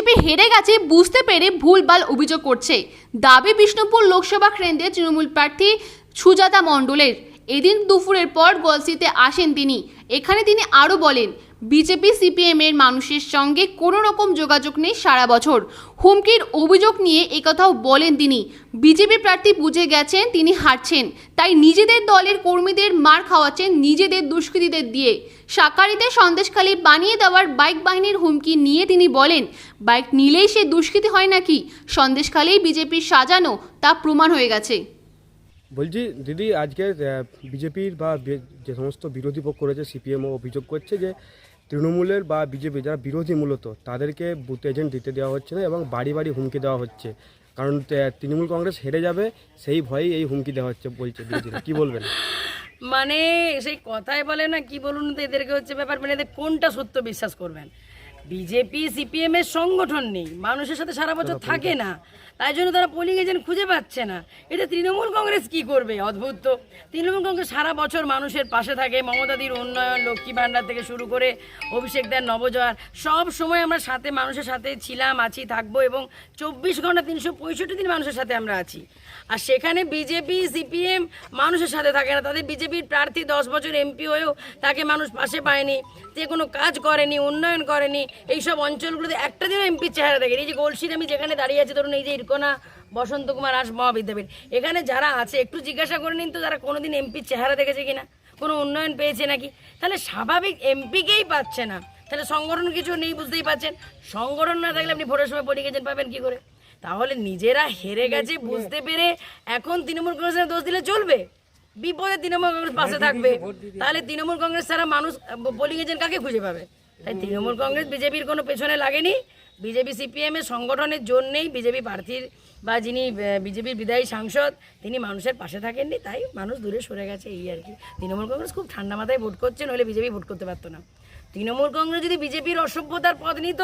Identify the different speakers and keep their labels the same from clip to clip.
Speaker 1: BJP হেরে গেছে বুঝতে পেরে ভুলভাল অভিযোগ করছে। দাবি বিষ্ণুপুর লোকসভা কেন্দ্রে তৃণমূল প্রার্থী সুজাতা মণ্ডলের। এদিন দুপুরের পর গলসিতে আসেন তিনি। এখানে তিনি আরও বলেন, বিজেপি সিপিএম এর মানুষের সঙ্গে কোনো রকম যোগাযোগ নেই সারা বছর। হুমকির অভিযোগ নিয়ে একথাও বলেন তিনি। বিজেপি প্রার্থী বুঝে গেছেন তিনি হারছেন, তাই নিজেদের দলের কর্মীদের মার খাওয়াচ্ছেন নিজেদের দুষ্কৃতীদের দিয়ে। সাকারিতে সন্দেশখালী বানিয়ে দেওয়ার বাইক বাহিনীর হুমকি নিয়ে তিনি বলেন, বাইক নিলেই সে দুষ্কৃতী হয় নাকি? সন্দেশখালী বিজেপির সাজানো তা প্রমাণ হয়ে গেছে।
Speaker 2: বলছি, দিদি, আজকে বিজেপির বা যে সমস্ত বিরোধী পক্ষ রয়েছে, সিপিএমও অভিযোগ করছে যে, তৃণমূলের বা বিজেপি যারা বিরোধী মূলত, তাদেরকে বুথ এজেন্ট দিতে দেওয়া হচ্ছে না এবং বাড়ি বাড়ি হুমকি দেওয়া হচ্ছে। কারণ তৃণমূল কংগ্রেস হেরে যাবে, সেই ভয়েই এই হুমকি দেওয়া হচ্ছে, বলছে বিরোধীরা। কি বলবেন?
Speaker 3: মানে সেই কথাই বলে না, কি বলুন তো, এদেরকে হচ্ছে ব্যাপার মানে এদের কোনটা সত্য বিশ্বাস করবেন? বিজেপি সিপিএম এর সংগঠন নেই। মানুষের সাথে সারা বছর থাকে না। তাই জন্য তারা পোলিং এজেন্ট খুঁজে পাচ্ছে না। এটা তৃণমূল কংগ্রেস কি করবে? অদ্ভুত তো। তৃণমূল কংগ্রেস সারা বছর মানুষের পাশে থাকে। মমতাদির উন্নয়ন লক্ষ্মী ভাণ্ডার থেকে শুরু করে অভিষেক দেন নবজোয়ার সব সময় আমরা সাথে মানুষের সাথে ছিলাম আছি থাকব এবং চব্বিশ ঘণ্টা তিনশো পঁয়ষট্টি দিন মানুষের সাথে আমরা আছি। আর সেখানে বিজেপি সিপিএম মানুষের সাথে থাকে না। তাদের বিজেপির প্রার্থী দশ বছর এমপি হয়েও তাকে মানুষ পাশে পায়নি। যে কোনো কাজ করেনি উন্নয়ন করেনি এইসব অঞ্চলগুলোতে একটা দিনও এমপির চেহারা দেখেনি। এই যে গোলসির আমি যেখানে দাঁড়িয়ে আছি ধরুন এই যে ইরকোনা বসন্ত কুমার আস মহাবিদ্যাপীঠ। এখানে যারা আছে একটু জিজ্ঞাসা করে নিন তো তারা কোনোদিন এমপির চেহারা দেখেছে কিনা কোনো উন্নয়ন পেয়েছে নাকি? তাহলে স্বাভাবিক এমপিকেই পাচ্ছে না। তাহলে সংগঠন কিছু নেই বুঝতেই পারছেন? সংগঠন না থাকলে আপনি ভোটের সময় পরিগেছেন পাবেন কি করে? তাহলে নিজেরা হেরে গেছে বুঝতে পেরে এখন তৃণমূল কংগ্রেসের দোষ দিলে চলবে? বিপদে তৃণমূল কংগ্রেস পাশে থাকবে। তাহলে তৃণমূল কংগ্রেস ছাড়া মানুষ পোলিং এজেন্ট কাকে খুঁজে পাবে? তাই তৃণমূল কংগ্রেস বিজেপির কোনো পেছনে লাগেনি। বিজেপি সিপিএম এর সংগঠনের জন্যেই বিজেপি প্রার্থীর বা যিনি বিজেপির বিদায়ী সাংসদ তিনি মানুষের পাশে থাকেননি তাই মানুষ দূরে সরে গেছে এই আর কি। তৃণমূল কংগ্রেস খুব ঠান্ডা মাথায় ভোট করছে নইলে বিজেপি ভোট করতে পারতো না। তৃণমূল কংগ্রেস যদি বিজেপির অসভ্যতার পদ নিত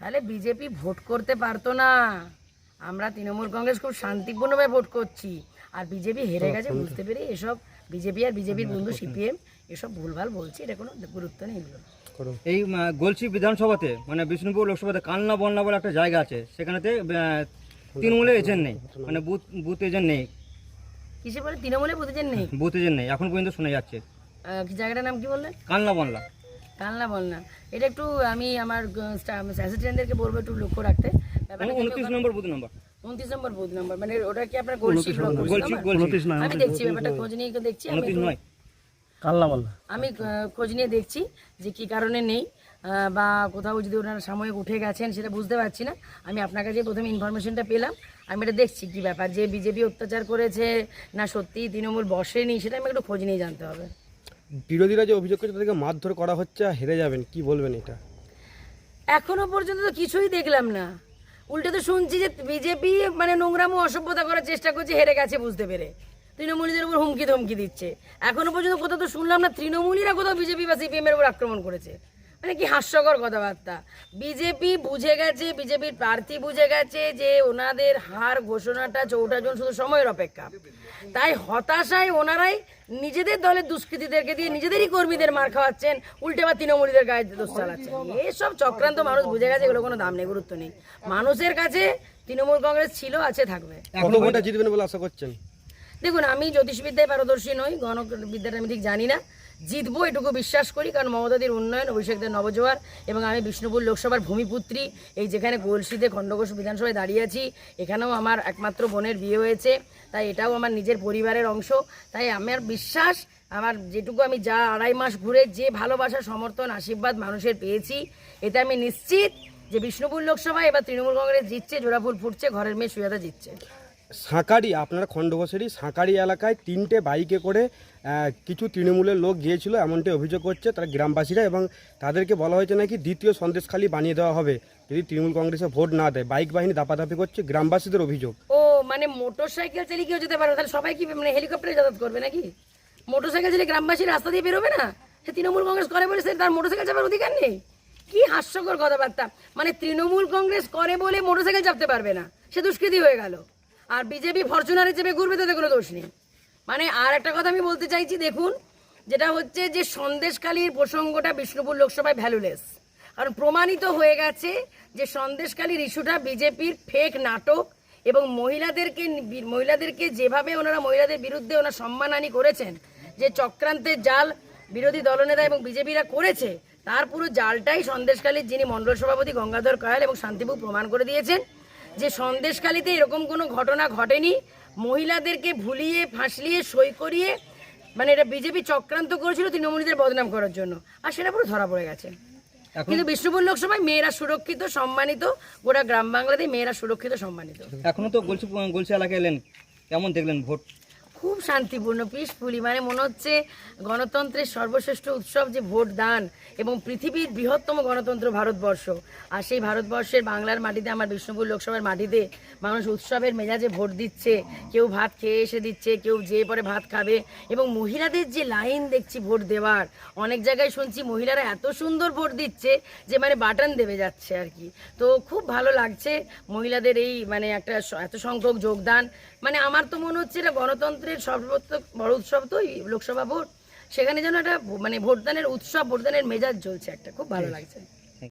Speaker 3: তাহলে বিজেপি ভোট করতে পারতো না। আমরা তৃণমূল কংগ্রেস খুব শান্তিপূর্ণভাবে ভোট করছি। আর বিজেপি হেরে গেছে বুঝতে পেরে এসব বিজেপি আর বিজেপির বন্ধু সিপিএম এসব ভুলভাল বলছে এটা কোনো গুরুত্ব নেই এগুলো।
Speaker 4: এই গলসি বিধানসভাতে মানে বিষ্ণুপুর লোকসভাতে কালনা বন্যা বলে একটা জায়গা আছে। সেখানেতে আহ, তৃণমূলের এজেন্ট নেই। মানে বুথ বুথ এজেন্ট নেই।
Speaker 3: কিসে বলে? তৃণমূলে বুঝেছেন নেই?
Speaker 4: বুথ এজেন্ট নেই। এখন পর্যন্ত শোনা যাচ্ছে।
Speaker 3: আহ, জায়গাটার নাম কি বললেন
Speaker 4: কালনা বনলা
Speaker 3: কালনা বল এটা একটু আমি আমার অ্যাসিস্ট্যান্টদেরকে বলব একটু লক্ষ্য রাখতে।
Speaker 4: উনত্রিশ নম্বর বুথ নম্বর
Speaker 3: উনত্রিশ নম্বর বুথ নাম্বার মানে ওটা কি আপনার গোলসি বুথ আমি দেখছি ব্যাপারটা খোঁজ নিয়ে দেখছি আমি
Speaker 4: উনত্রিশ নয়।
Speaker 3: আমি খোঁজ নিয়ে দেখছি যে কি কারণে নেই বা কোথাও যদি ওনারা সাময়িক উঠে গেছেন সেটা বুঝতে পারছি না। আমি আপনার কাছে প্রথমে ইনফরমেশনটা পেলাম আমি এটা দেখছি কি ব্যাপার যে বিজেপি অত্যাচার করেছে না সত্যি তৃণমূল বসেনি সেটা আমি একটু খোঁজ নিয়ে জানতে হবে।
Speaker 2: বিরোধীরা যে অভিযোগ করছে তাদেরকে মারধর করা হচ্ছে হেরে যাবেন কি বলবেন এটা?
Speaker 3: এখনও পর্যন্ত তো কিছুই দেখলাম না। উল্টে তো শুনছি যে বিজেপি মানে নোংরাম ও অসভ্যতা করার চেষ্টা করছে হেরে গেছে বুঝতে পেরে। তৃণমূলীদের উপর হুমকি ধমকি দিচ্ছে। এখনও পর্যন্ত কোথাও তো শুনলাম না তৃণমূলীরা কোথাও বিজেপি বা সিপিএম এর উপর আক্রমণ করেছে। মানে কি হাস্যকর কথাবার্তা। বিজেপি বুঝে গেছে, বিজেপির প্রার্থী বুঝে গেছে যে ওনাদের হার ঘোষণাটা চৌঠা জন শুধু সময়ের অপেক্ষা। তাই হতাশায় ওনারাই নিজেদের দলের দুষ্কৃতীদেরকে দিয়ে নিজেদেরই কর্মীদের মার খাওয়াচ্ছেন, উল্টে বা তৃণমূলীদের গায়ে দোষ চালাচ্ছেন। এসব চক্রান্ত মানুষ বুঝে গেছে, এগুলো কোনো দাম নেই, গুরুত্ব নেই। মানুষের কাছে তৃণমূল কংগ্রেস ছিল, আছে, থাকবে।
Speaker 2: জিতবেন বলে আশা করছেন?
Speaker 3: দেখুন, আমি জ্যোতিষবিদ্যায় পারদর্শী নই, গণবিদ্যাটা আমি ঠিক জানি না। জিতবো এটুকু বিশ্বাস করি, কারণ মমতাদির উন্নয়ন, অভিষেকদের নবজোয়ার, এবং আমি বিষ্ণুপুর লোকসভার ভূমিপুত্রী, এই যেখানে গোলসিতে খণ্ডঘোষ বিধানসভায় দাঁড়িয়ে আছি, এখানেও আমার একমাত্র বোনের বিয়ে হয়েছে। তাই এটাও আমার নিজের পরিবারের অংশ। তাই আমার বিশ্বাস, আমার যেটুকু আমি যা আড়াই মাস ঘুরে যে ভালোবাসা, সমর্থন, আশীর্বাদ মানুষের পেয়েছি, এতে আমি নিশ্চিত যে বিষ্ণুপুর লোকসভায় এবার তৃণমূল কংগ্রেস জিতছে, জোড়াফুল ফুটছে, ঘরের মেয়ে সুজাতা জিতছে।
Speaker 2: সাঁকারি আপনার খণ্ডঘোষেরই সাঁকারি এলাকায় তিনটে বাইকে করে কিছু তৃণমূলের লোক গিয়েছিল এমনটি অভিযোগ করছে তারা গ্রামবাসীরা এবং তাদেরকে বলা হয়েছে নাকি দ্বিতীয় সন্দেশখালি বানিয়ে দেওয়া হবে যদি তৃণমূল কংগ্রেসে ভোট না দেয়। বাইক বাহিনী দাপাদাপি করছে গ্রামবাসীদের অভিযোগ।
Speaker 3: ও মানে মোটর সাইকেল চালিয়ে কেউ যেতে পারবে তাহলে সবাই কি মানে হেলিকপ্টারে যাতায়াত করবে নাকি? মোটর সাইকেল চালিয়ে গ্রামবাসী রাস্তা দিয়ে বেরোবে না? সে তৃণমূল কংগ্রেস করে বলে সে তার মোটর সাইকেল চাপার অধিকার নেই? কি হাস্যকর কথাবার্তা। মানে তৃণমূল কংগ্রেস করে বলে মোটর সাইকেল চাপতে পারবে না। সে দুষ্কৃতি হয়ে গেল। আর বিজেপি ফরচুনারে চেপে ঘুরবে, তাতে কোনো দোষ নেই। মানে আর একটা কথা আমি বলতে চাইছি, দেখুন, যেটা হচ্ছে যে সন্দেশকালীর প্রসঙ্গটা বিষ্ণুপুর লোকসভায় ভ্যালুলেস কারণ প্রমাণিত হয়ে গেছে যে সন্দেশকালীর ইস্যুটা বিজেপির ফেক নাটক এবং মহিলাদেরকে মহিলাদেরকে যেভাবে ওনারা মহিলাদের বিরুদ্ধে ওনারা সম্মানহানি করেছেন, যে চক্রান্তের জাল বিরোধী দলনেতা এবং বিজেপিরা করেছে, তার পুরো জালটাই সন্দেশকালীর যিনি মণ্ডল সভাপতি গঙ্গাধর কয়াল এবং শান্তিবাবু প্রমাণ করে দিয়েছেন। যে সন্দেশকালীতে এরকম কোনো ঘটনা ঘটেনি মহিলাদেরকে ভুলিয়ে ফাঁসলিয়ে সই করিয়ে মানে এটা বিজেপি চক্রান্ত করেছিল তৃণমূলীদের বদনাম করার জন্য। আর সেটা পুরো ধরা পড়ে গেছে। কিন্তু বিষ্ণুপুর লোকসভায় মেয়েরা সুরক্ষিত সম্মানিত গোটা গ্রাম বাংলাতে মেয়েরা সুরক্ষিত সম্মানিত।
Speaker 4: এখনও তো গোলসি গলসি এলাকায় এলেন। কেমন দেখলেন ভোট?
Speaker 3: খুব শান্তিপূর্ণ পিসফুলি মানে মনে হচ্ছে গণতন্ত্রের সর্বশ্রেষ্ঠ উৎসব যে ভোট দান এবং পৃথিবীর বৃহত্তম গণতন্ত্র ভারতবর্ষ। আর সেই ভারতবর্ষের বাংলার মাটিতে, আমার বিষ্ণুপুর লোকসভার মাটিতে মানুষ উৎসবের মেজাজে ভোট দিচ্ছে। কেউ ভাত খেয়ে এসে দিচ্ছে, কেউ যেয়ে পরে ভাত খাবে এবং মহিলাদের যে লাইন দেখছি ভোট দেওয়ার, অনেক জায়গায় শুনছি মহিলারা এত সুন্দর ভোট দিচ্ছে যে মানে বাটন দেবে যাচ্ছে আর কি। তো খুব ভালো লাগছে মহিলাদের এই মানে একটা এত সংখ্যক যোগদান। মানে আমার তো মনে হচ্ছে এটা গণতন্ত্রের সর্বত্র বড় উৎসব তো লোকসভা ভোট। সেখানে যেন একটা মানে ভোটদানের উৎসব ভোটদানের মেজাজ চলছে একটা। খুব ভালো লাগছে।